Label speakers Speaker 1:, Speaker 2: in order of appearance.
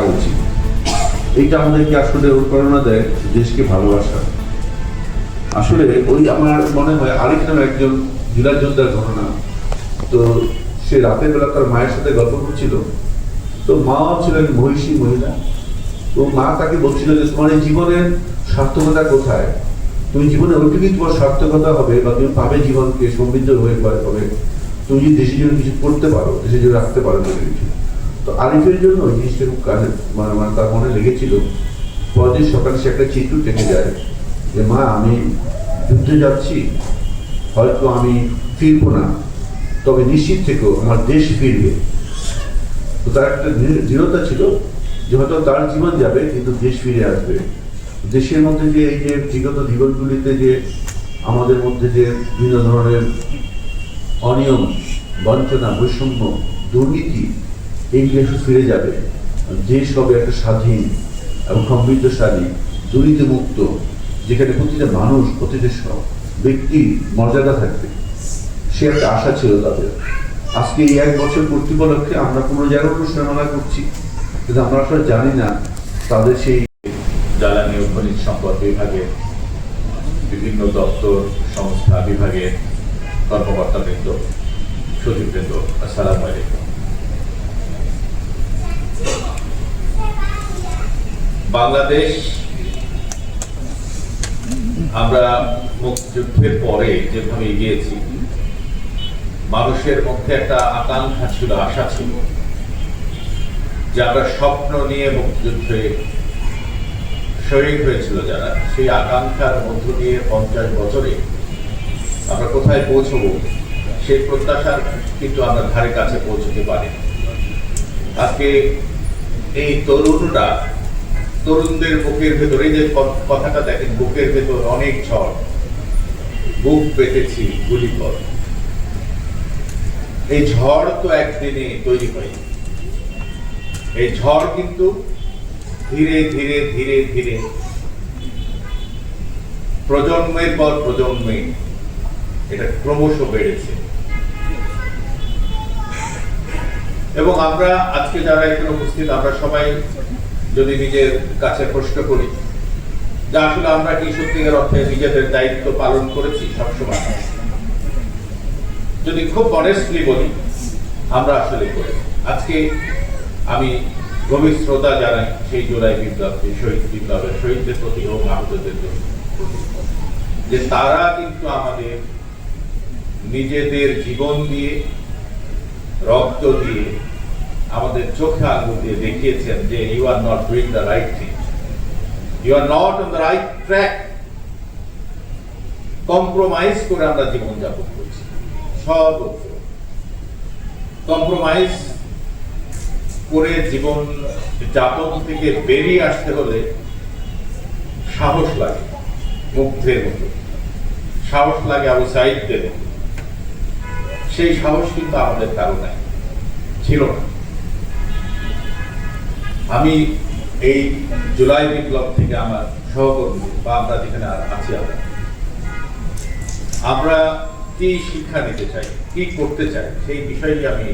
Speaker 1: উচিত। এইটা আমাদেরকে আসলে অনুপ্রেরণা দেয় দেশকে ভালোবাসা। আসলে ওই আমার মনে হয় আরেক একজন ঘটনা। তো সে রাতের বেলা তার মায়ের সাথে গল্প করছিল। তো মাও ছিলেন মহিষী মহিলা। তো মা তাকে বলছিল যে, তোমার এই জীবনের সার্থকতা কোথায়? তুমি জীবনে ওইটুকুই তোমার সার্থকতা হবে বা তুমি পাবে জীবনকে সমৃদ্ধ হয়ে পড়ে হবে। তুমি যদি দেশের জন্য কিছু করতে পারো, দেশের জন্য রাখতে পারো কিছু। তো আরিফের জন্য ওই জিনিসটা খুব কাজে মানে মানে তার মনে লেগেছিল। পরদিন সকালে সে একটা চিত্র টেকে যায় যে, মা, আমি যুদ্ধে যাচ্ছি, হয়তো আমি ফিরবো না, তবে নিশ্চিত থেকেও আমার দেশ ফিরবে। তো তার একটা দৃঢ়- দৃঢ়তা ছিল যে, হয়তো তার জীবন যাবে, কিন্তু দেশ ফিরে আসবে। দেশের মধ্যে যে এই যে বিগত জীবনগুলিতে যে আমাদের মধ্যে যে বিভিন্ন ধরনের অনিয়ম, বঞ্চনা, বৈষম্য, দুর্নীতি এইগুলো একটু ফিরে যাবে। দেশ হবে একটা স্বাধীন এবং সমৃদ্ধশালী দুর্নীতি মুক্ত, যেখানে প্রতিটা মানুষ, প্রতিটা ব্যক্তি মর্যাদা থাকবে। সে একটা আশা ছিল তাদের। আজকে এই এক বছর পূর্তি উপলক্ষে আমরা কোনো জায়গায় অনুষ্ঠানমালা করছি, কিন্তু আমরা আসলে জানি না তাদের সেই
Speaker 2: জ্বালানি ও খনিজ সম্পদ বিভাগে, বিভিন্ন দপ্তর, সংস্থা বিভাগের কর্মকর্তাবৃন্দ সচিববৃন্দ আসসালাম আলাইকুম। বাংলাদেশ, আমরা মুক্তিযুদ্ধের পরে যেভাবে এগিয়েছি, মানুষের মধ্যে একটা আকাঙ্ক্ষা ছিল, আশা ছিল যে আমরা স্বপ্ন নিয়ে মুক্তিযুদ্ধে শহীদ হয়েছিল যারা। সেই আকাঙ্ক্ষার মধ্য দিয়ে পঞ্চাশ বছরে আমরা কোথায় পৌঁছবো, সেই প্রত্যাশার কিন্তু আমরা ধারে কাছে পৌঁছতে পারি আজকে এই তরুণরা তরুণদের বুকের ভেতরে যে কথাটা দেখেন, বুকের ভেতর অনেক ঝড়। বুক পেতেছি গুলি পর এই ঝড় তো একদিনে তৈরি হয়নি এই ঝড় কিন্তু ধীরে ধীরে ধীরে ধীরে, প্রজন্মের পর প্রজন্মে এটা ক্রমশ বেড়েছে। এবং আমরা আজকে যারা এখানে উপস্থিত, আমরা সবাই যদি নিজের কাছে প্রশ্ন করি যে আসলে আমরা কি সত্যিকার অর্থে নিজেদের দায়িত্ব পালন করেছি সবসময়? যদি খুব অনেস্টলি বলি, আমরা আসলে করি আজকে আমি গভীর শ্রোতা জানাই সেই জুলাই বিপ্লব সেই শহীদ বিপ্লবের শহীদদের প্রতি এবং আহতদের প্রতি। যে তারা কিন্তু আমাদের নিজেদের জীবন দিয়ে, রক্ত দিয়ে আমাদের চোখে আঙুল দিয়ে দেখিয়েছেন যে you are not doing the right thing you are not on the right track compromise করে আমরা জীবনযাপন করছি। সর্বত্র কম্প্রোমাইজ করে জীবন যাপন থেকে বেরিয়ে আসতে হলে সাহস লাগে, মুগ্ধের মতো। সাহস লাগে আবু মতো। সেই সাহস কিন্তু আমাদের কারও নাই। ছিল না। আমি এই জুলাই বিপ্লব থেকে আমার সহকর্মী বা আমরা যেখানে আছি আমরা আমরা কি শিক্ষা নিতে চাই, কি করতে চাই, সেই বিষয়টি আমি